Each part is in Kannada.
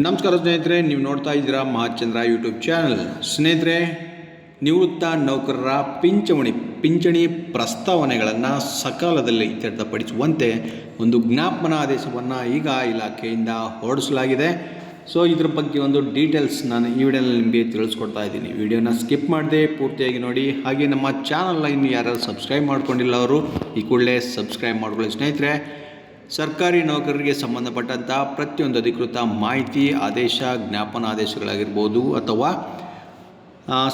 ನಮಸ್ಕಾರ ಸ್ನೇಹಿತರೆ, ನೀವು ನೋಡ್ತಾ ಇದ್ದೀರಾ ಮಹಾಚಂದ್ರ ಯೂಟ್ಯೂಬ್ ಚಾನಲ್ ಸ್ನೇಹಿತರೆ, ನಿವೃತ್ತ ನೌಕರರ ಪಿಂಚಣಿ ಪಿಂಚಣಿ ಪ್ರಸ್ತಾವನೆಗಳನ್ನು ಸಕಾಲದಲ್ಲಿ ಇತ್ಯರ್ಥಪಡಿಸುವಂತೆ ಒಂದು ಜ್ಞಾಪನ ಆದೇಶವನ್ನು ಈಗ ಇಲಾಖೆಯಿಂದ ಹೊರಡಿಸಲಾಗಿದೆ. ಸೊ ಇದ್ರ ಬಗ್ಗೆ ಒಂದು ಡೀಟೇಲ್ಸ್ ನಾನು ಈ ವಿಡಿಯೋನಲ್ಲಿ ನಿಮಗೆ ತಿಳಿಸ್ಕೊಡ್ತಾ ಇದ್ದೀನಿ. ವಿಡಿಯೋನ ಸ್ಕಿಪ್ ಮಾಡದೆ ಪೂರ್ತಿಯಾಗಿ ನೋಡಿ. ಹಾಗೆ ನಮ್ಮ ಚಾನಲ್ನ ಇನ್ನು ಯಾರು ಸಬ್ಸ್ಕ್ರೈಬ್ ಮಾಡ್ಕೊಂಡಿಲ್ಲ ಅವರು, ಈ ಕೂಡಲೇ ಸಬ್ಸ್ಕ್ರೈಬ್ ಮಾಡ್ಕೊಳ್ಳಿ ಸ್ನೇಹಿತರೆ. ಸರ್ಕಾರಿ ನೌಕರರಿಗೆ ಸಂಬಂಧಪಟ್ಟಂಥ ಪ್ರತಿಯೊಂದು ಅಧಿಕೃತ ಮಾಹಿತಿ, ಆದೇಶ ಜ್ಞಾಪನ ಆದೇಶಗಳಾಗಿರ್ಬೋದು ಅಥವಾ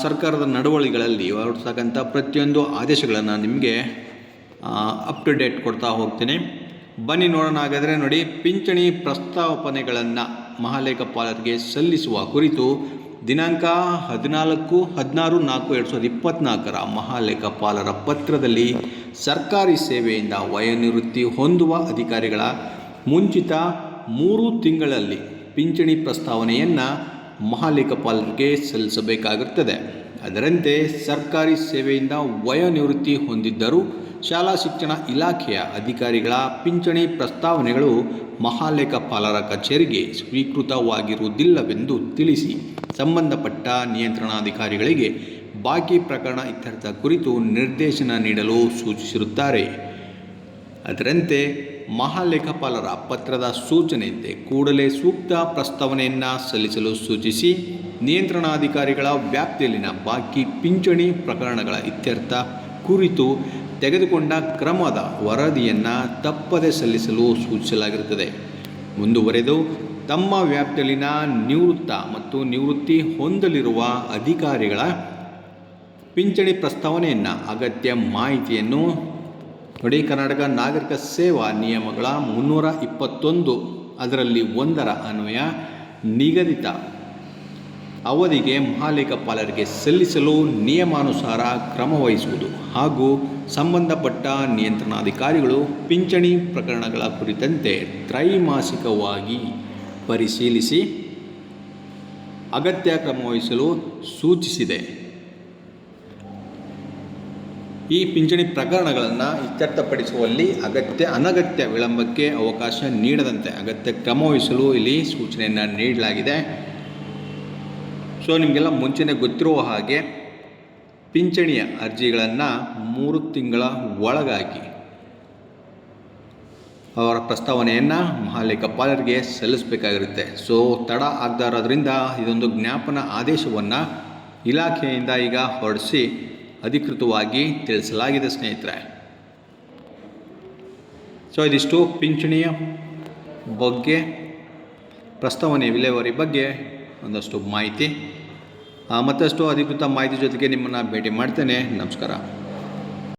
ಸರ್ಕಾರದ ನಡವಳಿಗಳಲ್ಲಿ ಹೊರಡ್ತಕ್ಕಂಥ ಪ್ರತಿಯೊಂದು ಆದೇಶಗಳನ್ನು ನಿಮಗೆ ಅಪ್ ಟು ಡೇಟ್ ಕೊಡ್ತಾ ಹೋಗ್ತೀನಿ. ಬನ್ನಿ ನೋಡೋಣ ಹಾಗಾದರೆ ನೋಡಿ, ಪಿಂಚಣಿ ಪ್ರಸ್ತಾವನೆಗಳನ್ನು ಮಹಾಲೇಖಪಾಲರಿಗೆ ಸಲ್ಲಿಸುವ ಕುರಿತು ದಿನಾಂಕ ಹದಿನಾಲ್ಕು, ಹದಿನಾರು, ನಾಲ್ಕು, ಎರಡು ಸಾವಿರದ ಇಪ್ಪತ್ತ್ನಾಲ್ಕರ ಮಹಾಲೇಖಪಾಲರ ಪತ್ರದಲ್ಲಿ ಸರ್ಕಾರಿ ಸೇವೆಯಿಂದ ವಯೋನಿವೃತ್ತಿ ಹೊಂದುವ ಅಧಿಕಾರಿಗಳ ಮುಂಚಿತ ಮೂರು ತಿಂಗಳಲ್ಲಿ ಪಿಂಚಣಿ ಪ್ರಸ್ತಾವನೆಯನ್ನು ಮಹಾಲೇಖಪಾಲರಿಗೆ ಸಲ್ಲಿಸಬೇಕಾಗುತ್ತದೆ ಅದರಂತೆ ಸರ್ಕಾರಿ ಸೇವೆಯಿಂದ ವಯೋನಿವೃತ್ತಿ ಹೊಂದಿದ್ದರೂ ಶಾಲಾ ಶಿಕ್ಷಣ ಇಲಾಖೆಯ ಅಧಿಕಾರಿಗಳ ಪಿಂಚಣಿ ಪ್ರಸ್ತಾವನೆಗಳು ಮಹಾಲೇಖಪಾಲರ ಕಚೇರಿಗೆ ಸ್ವೀಕೃತವಾಗಿರುವುದಿಲ್ಲವೆಂದು ತಿಳಿಸಿ ಸಂಬಂಧಪಟ್ಟ ನಿಯಂತ್ರಣಾಧಿಕಾರಿಗಳಿಗೆ ಬಾಕಿ ಪ್ರಕರಣ ಇತ್ಯರ್ಥ ಕುರಿತು ನಿರ್ದೇಶನ ನೀಡಲು ಸೂಚಿಸಿರುತ್ತಾರೆ. ಅದರಂತೆ ಮಹಾಲೇಖಪಾಲರ ಪತ್ರದ ಸೂಚನೆಯಂತೆ ಕೂಡಲೇ ಸೂಕ್ತ ಪ್ರಸ್ತಾವನೆಯನ್ನು ಸಲ್ಲಿಸಲು ಸೂಚಿಸಿ ನಿಯಂತ್ರಣಾಧಿಕಾರಿಗಳ ವ್ಯಾಪ್ತಿಯಲ್ಲಿನ ಬಾಕಿ ಪಿಂಚಣಿ ಪ್ರಕರಣಗಳ ಇತ್ಯರ್ಥ ಕುರಿತು ತೆಗೆದುಕೊಂಡ ಕ್ರಮದ ವರದಿಯನ್ನು ತಪ್ಪದೆ ಸಲ್ಲಿಸಲು ಸೂಚಿಸಲಾಗಿರುತ್ತದೆ. ಮುಂದುವರೆದು, ತಮ್ಮ ವ್ಯಾಪ್ತಿಯಲ್ಲಿನ ನಿವೃತ್ತ ಮತ್ತು ನಿವೃತ್ತಿ ಹೊಂದಲಿರುವ ಅಧಿಕಾರಿಗಳ ಪಿಂಚಣಿ ಪ್ರಸ್ತಾವನೆಯನ್ನು ಅಗತ್ಯ ಮಾಹಿತಿಯನ್ನು ನೋಡಿ ಕರ್ನಾಟಕ ನಾಗರಿಕ ಸೇವಾ ನಿಯಮಗಳ ಮುನ್ನೂರ ಇಪ್ಪತ್ತೊಂದು, ಅದರಲ್ಲಿ ಒಂದರ ಅನ್ವಯ ನಿಗದಿತ ಅವಧಿಗೆ ಮಹಾಲೇಖಪಾಲರಿಗೆ ಸಲ್ಲಿಸಲು ನಿಯಮಾನುಸಾರ ಕ್ರಮ ವಹಿಸುವುದು ಹಾಗೂ ಸಂಬಂಧಪಟ್ಟ ನಿಯಂತ್ರಣಾಧಿಕಾರಿಗಳು ಪಿಂಚಣಿ ಪ್ರಕರಣಗಳ ಕುರಿತಂತೆ ತ್ರೈಮಾಸಿಕವಾಗಿ ಪರಿಶೀಲಿಸಿ ಅಗತ್ಯ ಕ್ರಮ ವಹಿಸಲು ಸೂಚಿಸಿದೆ. ಈ ಪಿಂಚಣಿ ಪ್ರಕರಣಗಳನ್ನು ಇತ್ಯರ್ಥಪಡಿಸುವಲ್ಲಿ ಅಗತ್ಯ ಅನಗತ್ಯ ವಿಳಂಬಕ್ಕೆ ಅವಕಾಶ ನೀಡದಂತೆ ಅಗತ್ಯ ಕ್ರಮ ವಹಿಸಲು ಇಲ್ಲಿ ಸೂಚನೆಯನ್ನು ನೀಡಲಾಗಿದೆ. ಸೊ ನಿಮಗೆಲ್ಲ ಮುಂಚೆನೇ ಗೊತ್ತಿರುವ ಹಾಗೆ ಪಿಂಚಣಿಯ ಅರ್ಜಿಗಳನ್ನು ಮೂರು ತಿಂಗಳ ಒಳಗಾಗಿ ಅವರ ಪ್ರಸ್ತಾವನೆಯನ್ನು ಮಹಾಲೇಖಪಾಲರಿಗೆ ಸಲ್ಲಿಸಬೇಕಾಗಿರುತ್ತೆ. ಸೊ ತಡ ಆಗದಾರೋದ್ರಿಂದ ಇದೊಂದು ಜ್ಞಾಪನ ಆದೇಶವನ್ನು ಇಲಾಖೆಯಿಂದ ಈಗ ಹೊರಡಿಸಿ ಅಧಿಕೃತವಾಗಿ ತಿಳಿಸಲಾಗಿದೆ, ಸ್ನೇಹಿತರೆ. ಸೊ ಇದಿಷ್ಟು ಪಿಂಚಣಿಯ ಬಗ್ಗೆ, ಪ್ರಸ್ತಾವನೆ ವಿಲೇವಾರಿ ಬಗ್ಗೆ ಒಂದಷ್ಟು ಮಾಹಿತಿ. ಮತ್ತಷ್ಟು ಅಧಿಕೃತ ಮಾಹಿತಿ ಜೊತೆಗೆ ನಿಮ್ಮನ್ನು ಭೇಟಿ ಮಾಡ್ತೇನೆ. ನಮಸ್ಕಾರ.